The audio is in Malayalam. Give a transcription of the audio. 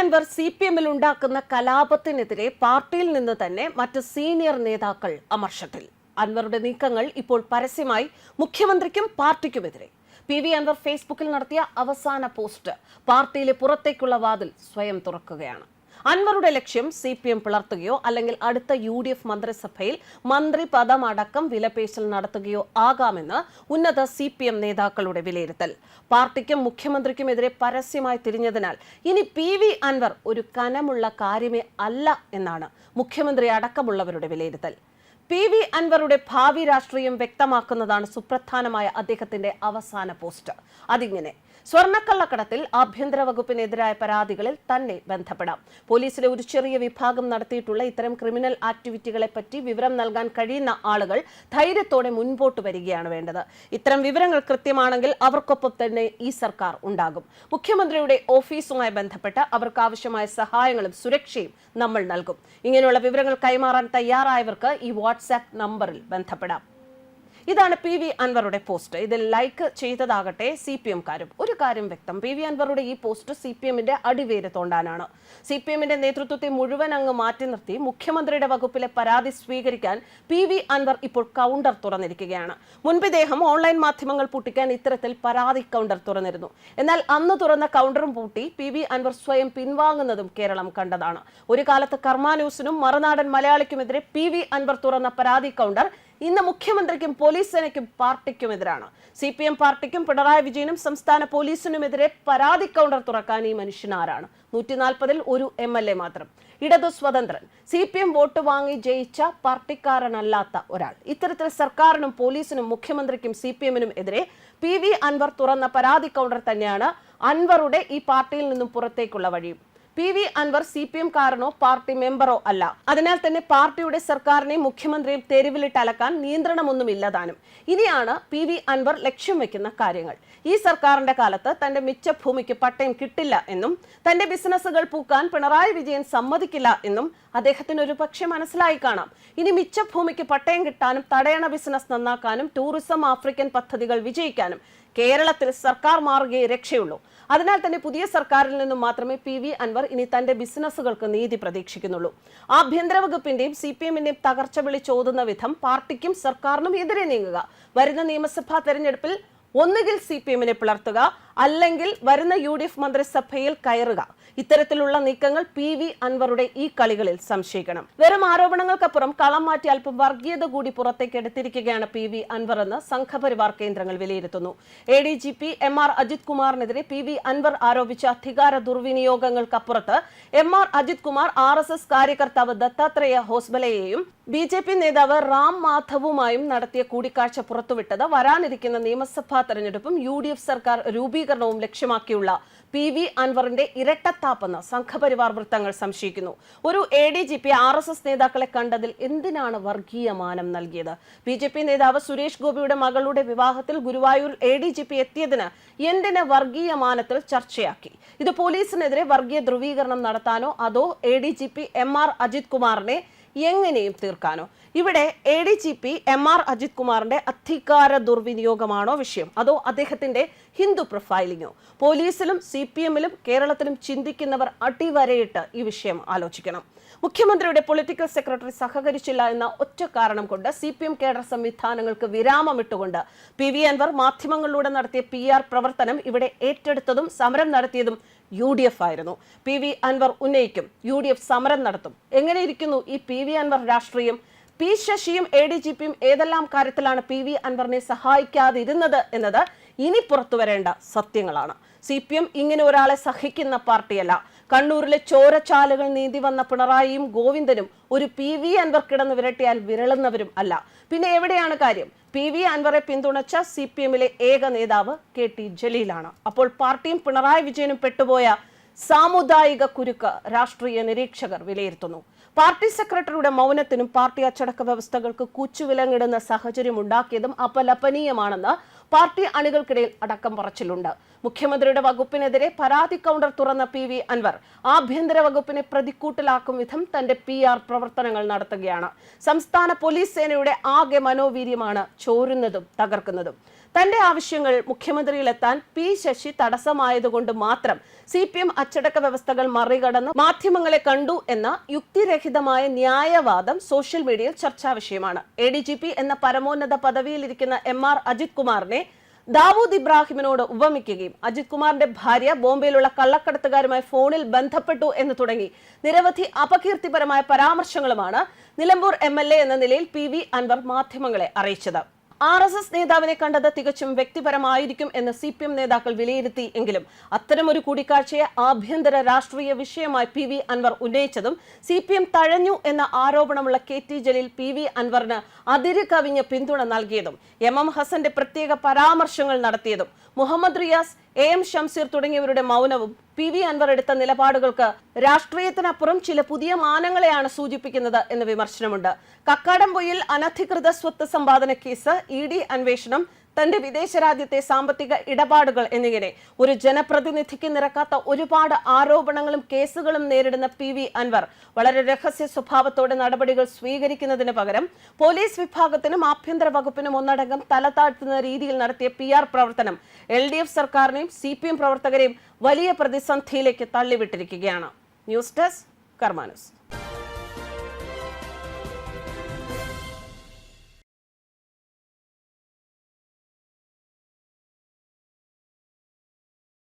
അൻവർ സി പി എമ്മിൽ ഉണ്ടാക്കുന്ന കലാപത്തിനെതിരെ പാർട്ടിയിൽ നിന്ന് തന്നെ മറ്റ് സീനിയർ നേതാക്കൾ അമർഷത്തിൽ. അൻവറുടെ നീക്കങ്ങൾ ഇപ്പോൾ പരസ്യമായി മുഖ്യമന്ത്രിക്കും പാർട്ടിക്കുമെതിരെ. പി വി അൻവർ ഫേസ്ബുക്കിൽ നടത്തിയ അവസാന പോസ്റ്റ്. പാർട്ടിയിലെ പുറത്തേക്കുള്ള വാതിൽ സ്വയം തുറക്കുകയാണ്. അൻവറുടെ ലക്ഷ്യം സി പി എം പിളർത്തുകയോ അല്ലെങ്കിൽ അടുത്ത യു ഡി എഫ് മന്ത്രിസഭയിൽ മന്ത്രി പദമടക്കം വിലപേശൽ നടത്തുകയോ ആകാമെന്ന് ഉന്നത സി പി എം നേതാക്കളുടെ വിലയിരുത്തൽ. പാർട്ടിക്കും മുഖ്യമന്ത്രിക്കുമെതിരെ പരസ്യമായി തിരിഞ്ഞതിനാൽ ഇനി പി വി അൻവർ ഒരു കനമുള്ള കാര്യമേ അല്ല എന്നാണ് മുഖ്യമന്ത്രി അടക്കമുള്ളവരുടെ വിലയിരുത്തൽ. പി വി അൻവറുടെ ഭാവി രാഷ്ട്രീയം വ്യക്തമാക്കുന്നതാണ് സുപ്രധാനമായ അദ്ദേഹത്തിന്റെ അവസാന പോസ്റ്റ്. അതിങ്ങനെ സ്വർണക്കള്ളക്കടത്തിൽ ആഭ്യന്തര വകുപ്പിനെതിരായ പരാതികളിൽ തന്നെ ബന്ധപ്പെടാം. പോലീസിലെ ഒരു ചെറിയ വിഭാഗം നടത്തിയിട്ടുള്ള ഇത്തരം ക്രിമിനൽ ആക്ടിവിറ്റികളെ പറ്റി വിവരം നൽകാൻ കഴിയുന്ന ആളുകൾ ധൈര്യത്തോടെ മുൻപോട്ട് വരികയാണ് വേണ്ടത്. ഇത്തരം വിവരങ്ങൾ കൃത്യമാണെങ്കിൽ അവർക്കൊപ്പം തന്നെ ഈ സർക്കാർ ഉണ്ടാകും. മുഖ്യമന്ത്രിയുടെ ഓഫീസുമായി ബന്ധപ്പെട്ട് അവർക്ക് ആവശ്യമായ സഹായങ്ങളും സുരക്ഷയും നമ്മൾ നൽകും. ഇങ്ങനെയുള്ള വിവരങ്ങൾ കൈമാറാൻ തയ്യാറായവർക്ക് ഈ വാട്സാപ്പ് നമ്പറിൽ ബന്ധപ്പെടാം. ഇതാണ് പി വി അൻവറുടെ പോസ്റ്റ്. ഇതിൽ ലൈക്ക് ചെയ്തതാകട്ടെ സി പി എംകാരും. ഒരു കാര്യം വ്യക്തം പി വി അൻവറുടെ ഈ പോസ്റ്റ് സി പി എമ്മിന്റെ അടിവേര് തോണ്ടാനാണ്. സി പി എമ്മിന്റെ നേതൃത്വത്തെ മുഴുവൻ അങ്ങ് മാറ്റി നിർത്തി മുഖ്യമന്ത്രിയുടെ വകുപ്പിലെ പരാതി സ്വീകരിക്കാൻ പി വി അൻവർ ഇപ്പോൾ കൗണ്ടർ തുറന്നിരിക്കുകയാണ്. മുൻപ് ഇദ്ദേഹം ഓൺലൈൻ മാധ്യമങ്ങൾ പൂട്ടിക്കാൻ ഇത്തരത്തിൽ പരാതി കൗണ്ടർ തുറന്നിരുന്നു. എന്നാൽ അന്ന് തുറന്ന കൗണ്ടറും പൂട്ടി പി വി അൻവർ സ്വയം പിൻവാങ്ങുന്നതും കേരളം കണ്ടതാണ്. ഒരു കാലത്ത് കർമാന്യൂസിനും മറുനാടൻ മലയാളിക്കുമെതിരെ പി വി അൻവർ തുറന്ന പരാതി കൗണ്ടർ ഇന്ന് മുഖ്യമന്ത്രിക്കും പോലീസ് സേനയ്ക്കും പാർട്ടിക്കും എതിരാണ്. സി പി എം പാർട്ടിക്കും പിണറായി വിജയനും സംസ്ഥാന പോലീസിനുമെതിരെ പരാതി കൗണ്ടർ തുറക്കാൻ ഈ മനുഷ്യൻ ആരാണ്? നൂറ്റി നാൽപ്പതിൽ ഒരു എം എൽ എ മാത്രം. ഇടതു സ്വതന്ത്രൻ. സി പി എം വോട്ട് വാങ്ങി ജയിച്ച പാർട്ടിക്കാരനല്ലാത്ത ഒരാൾ. ഇത്തരത്തിൽ സർക്കാരിനും പോലീസിനും മുഖ്യമന്ത്രിക്കും സി പി എമ്മിനും എതിരെ പി വി അൻവർ തുറന്ന പരാതി കൗണ്ടർ തന്നെയാണ് അൻവറുടെ ഈ പാർട്ടിയിൽ നിന്നും പുറത്തേക്കുള്ള വഴിയും. P V Anvar C P M കാരനോ party മെമ്പറോ അല്ല. അതിനാൽ തന്നെ പാർട്ടിയുടെ സർക്കാരിനെ മുഖ്യമന്ത്രിയും തെരുവിലിട്ട് അലക്കാൻ നിയന്ത്രണമൊന്നുമില്ലതാനും. ഇനിയാണ് പി വി അൻവർ ലക്ഷ്യം വെക്കുന്ന കാര്യങ്ങൾ. ഈ സർക്കാരിന്റെ കാലത്ത് തന്റെ മിച്ച ഭൂമിക്ക് പട്ടയം കിട്ടില്ല എന്നും തന്റെ ബിസിനസ്സുകൾ പൂക്കാൻ പിണറായി വിജയൻ സമ്മതിക്കില്ല എന്നും അദ്ദേഹത്തിന് ഒരു പക്ഷെ മനസ്സിലായി കാണാം. ഇനി മിച്ച ഭൂമിക്ക് പട്ടയം കിട്ടാനും തടയണ ബിസിനസ് നന്നാക്കാനും ടൂറിസം ആഫ്രിക്കൻ പദ്ധതികൾ വിജയിക്കാനും കേരളത്തിൽ സർക്കാർ മാറുകയെ രക്ഷയുള്ളൂ. അതിനാൽ തന്നെ പുതിയ സർക്കാരിൽ നിന്നും മാത്രമേ പി വി അൻവർ ഇനി തന്റെ ബിസിനസ്സുകൾക്ക് നീതി പ്രതീക്ഷിക്കുന്നുള്ളൂ. ആഭ്യന്തര വകുപ്പിന്റെയും സി പി എമ്മിന്റെയും തകർച്ച വിളിച്ചോതുന്ന വിധം പാർട്ടിക്കും സർക്കാരിനും എതിരെ നീങ്ങുക. വരുന്ന നിയമസഭാ തെരഞ്ഞെടുപ്പിൽ ഒന്നുകിൽ സി പി എമ്മിനെ പിളർത്തുക അല്ലെങ്കിൽ വരുന്ന യു ഡി എഫ് മന്ത്രിസഭയിൽ കയറുക. ഇത്തരത്തിലുള്ള നീക്കങ്ങൾ പി വി അൻവറുടെ ഈ കളികളിൽ സംശയിക്കണം. വെറും ആരോപണങ്ങൾക്കപ്പുറം കളം മാറ്റി അല്പം വർഗീയത കൂടി പുറത്തേക്ക് എടുത്തിരിക്കുകയാണ് പി വി അൻവർ എന്ന് സംഘപരിവാർ കേന്ദ്രങ്ങൾ വിലയിരുത്തുന്നു. A D G P M R Ajith കുമാറിനെതിരെ P V Anvar ആരോപിച്ച അധികാര ദുർവിനിയോഗങ്ങൾക്കപ്പുറത്ത് M R Ajith Kumar R S S കാര്യകർത്താവ് Dattatreya ഹോസ്ബലയെയും ബി ജെ പി നേതാവ് റാം മാധവുമായും നടത്തിയ കൂടിക്കാഴ്ച പുറത്തുവിട്ടത് വരാനിരിക്കുന്ന നിയമസഭാ തെരഞ്ഞെടുപ്പും യു ഡി എഫ് സർക്കാർ രൂപീകരണവും ലക്ഷ്യമാക്കിയുള്ള പി വി അൻവറിന്റെ ഇരട്ടത്താപ്പെന്ന് സംഘപരിവാർ വൃത്തങ്ങൾ സംശയിക്കുന്നു. ഒരു A D G P R S S നേതാക്കളെ കണ്ടതിൽ എന്തിനാണ് വർഗീയ മാനം നൽകിയത്? ബി ജെ പി നേതാവ് സുരേഷ് ഗോപിയുടെ മകളുടെ വിവാഹത്തിൽ Guruvayur A D G P എത്തിയതിന് എന്തിന് വർഗീയ മാനത്തിൽ ചർച്ചയാക്കി? ഇത് പോലീസിനെതിരെ വർഗീയ ധ്രുവീകരണം നടത്താനോ അതോ A D G P M R Ajith കുമാറിനെ എങ്ങനെയും തീർക്കാനോ? ഇവിടെ A D G P M R Ajith കുമാറിന്റെ അധികാര ദുർവിനിയോഗമാണോ വിഷയം? അതോ അദ്ദേഹത്തിന്റെ ഹിന്ദു പ്രൊഫൈലിങ്ങോ? പോലീസിലും സി പി എമ്മിലും കേരളത്തിലും ചിന്തിക്കുന്നവർ അടിവരയിട്ട് ഈ വിഷയം ആലോചിക്കണം. മുഖ്യമന്ത്രിയുടെ പൊളിറ്റിക്കൽ സെക്രട്ടറി സഹകരിച്ചില്ല എന്ന ഒറ്റ കാരണം കൊണ്ട് സി പി എം കേഡർ സംവിധാനങ്ങൾക്ക് വിരാമമിട്ടുകൊണ്ട് പി വി അൻവർ മാധ്യമങ്ങളിലൂടെ നടത്തിയ പി ആർ പ്രവർത്തനം ഇവിടെ ഏറ്റെടുത്തതും സമരം നടത്തിയതും യു ഡി എഫ് ആയിരുന്നു. പി വി അൻവർ ഉന്നയിക്കും യു ഡി എഫ് സമരം നടത്തും. എങ്ങനെയിരിക്കുന്നു ഈ പി വി അൻവർ രാഷ്ട്രീയം? പി ശശിയും എ ഡി ജി പിയും ഏതെല്ലാം കാര്യത്തിലാണ് പി വി അൻവറിനെ സഹായിക്കാതിരുന്നത് എന്നത് ഇനി പുറത്തു വരേണ്ട സത്യങ്ങളാണ്. സി പി എം ഇങ്ങനെ ഒരാളെ സഹിക്കുന്ന പാർട്ടിയല്ല. കണ്ണൂരിലെ ചോരച്ചാലുകൾ നീന്തി വന്ന പിണറായിയും ഗോവിന്ദനും ഒരു പി വി അൻവർ കിടന്ന് വിരട്ടിയാൽ വിരളുന്നവരും അല്ല. പിന്നെ എവിടെയാണ് കാര്യം? പി വി അൻവറെ പിന്തുണച്ച സി പി എമ്മിലെ ഏക നേതാവ് കെ ടി ജലീലാണ്. അപ്പോൾ പാർട്ടിയും പിണറായി വിജയനും പെട്ടുപോയ സാമുദായിക കുരുക്ക് രാഷ്ട്രീയ നിരീക്ഷകർ വിലയിരുത്തുന്നു. പാർട്ടി സെക്രട്ടറിയുടെ മൗനത്തിനും പാർട്ടി അച്ചടക്ക വ്യവസ്ഥകൾക്ക് കൂച്ചുവിലങ്ങിടുന്ന സാഹചര്യം ഉണ്ടാക്കിയതും അപലപനീയമാണെന്ന് പാർട്ടി അണികൾക്കിടയിൽ അടക്കം പറച്ചിലുണ്ട്. മുഖ്യമന്ത്രിയുടെ വകുപ്പിനെതിരെ പരാതി കൗണ്ടർ തുറന്ന പി വി അൻവർ ആഭ്യന്തര വകുപ്പിനെ പ്രതിക്കൂട്ടിലാക്കും വിധം തന്റെ പി ആർ പ്രവർത്തനങ്ങൾ നടത്തുകയാണ്. സംസ്ഥാന പോലീസ് സേനയുടെ ആകെ മനോവീര്യമാണ് ചോരുന്നതും തകർക്കുന്നതും. തന്റെ ആവശ്യങ്ങൾ മുഖ്യമന്ത്രിയിലെത്താൻ പി ശശി തടസ്സമായതുകൊണ്ട് മാത്രം സി പി എം അച്ചടക്ക വ്യവസ്ഥകൾ മറികടന്ന് മാധ്യമങ്ങളെ കണ്ടു എന്ന യുക്തിരഹിതമായ ന്യായവാദം സോഷ്യൽ മീഡിയയിൽ ചർച്ചാ വിഷയമാണ്. എ ഡി ജി പി എന്ന പരമോന്നത പദവിയിലിരിക്കുന്ന എം ആർ അജിത് കുമാറിനെ ദാവൂദ് ഇബ്രാഹിമിനോട് ഉപമിക്കുകയും അജിത് കുമാറിന്റെ ഭാര്യ ബോംബെയിലുള്ള കള്ളക്കടത്തുകാരുമായി ഫോണിൽ ബന്ധപ്പെട്ടു എന്ന് തുടങ്ങി. നിരവധി അപകീർത്തിപരമായ പരാമർശങ്ങളുമാണ് നിലമ്പൂർ എം എന്ന നിലയിൽ പി അൻവർ മാധ്യമങ്ങളെ അറിയിച്ചത്. ആർ എസ് എസ് നേതാവിനെ കണ്ടത് തികച്ചും വ്യക്തിപരമായിരിക്കും എന്ന് സി പി എം നേതാക്കൾ വിലയിരുത്തി എങ്കിലും അത്തരമൊരു കൂടിക്കാഴ്ചയെ ആഭ്യന്തര രാഷ്ട്രീയ വിഷയമായി പി വി അൻവർ ഉന്നയിച്ചതും സി പി എം തഴഞ്ഞു എന്ന ആരോപണമുള്ള K T Jaleel P V അൻവറിന് അതിര് കവിഞ്ഞ് പിന്തുണ നൽകിയതും എം എം ഹസന്റെ പ്രത്യേക പരാമർശങ്ങൾ നടത്തിയതും മുഹമ്മദ് റിയാസ് എ എം ഷംസീർ തുടങ്ങിയവരുടെ മൗനവും പി വി അൻവർ എടുത്ത നിലപാടുകൾക്ക് രാഷ്ട്രീയത്തിനപ്പുറം ചില പുതിയ മാനങ്ങളെയാണ് സൂചിപ്പിക്കുന്നത് എന്ന് വിമർശനമുണ്ട്. കക്കാടംപൊയിൽ അനധികൃത സ്വത്ത് സമ്പാദന കേസ് ഇ ഡി അന്വേഷണം തന്റെ വിദേശ രാജ്യത്തെ സാമ്പത്തിക ഇടപാടുകൾ എന്നിങ്ങനെ ഒരു ജനപ്രതിനിധിക്ക് നിരക്കാത്ത ഒരുപാട് ആരോപണങ്ങളും കേസുകളും നേരിടുന്ന പി വി അൻവർ വളരെ രഹസ്യ സ്വഭാവത്തോടെ നടപടികൾ സ്വീകരിക്കുന്നതിന് പകരം പോലീസ് വിഭാഗത്തിനും ആഭ്യന്തര വകുപ്പിനും ഒന്നടങ്കം തല താഴ്ത്തുന്ന രീതിയിൽ നടത്തിയ പി ആർ പ്രവർത്തനം എൽ ഡി എഫ് സർക്കാരിനെയും സി പി എം പ്രവർത്തകരെയും വലിയ പ്രതിസന്ധിയിലേക്ക് തള്ളിവിട്ടിരിക്കുകയാണ്. News desk കർമാനസ്.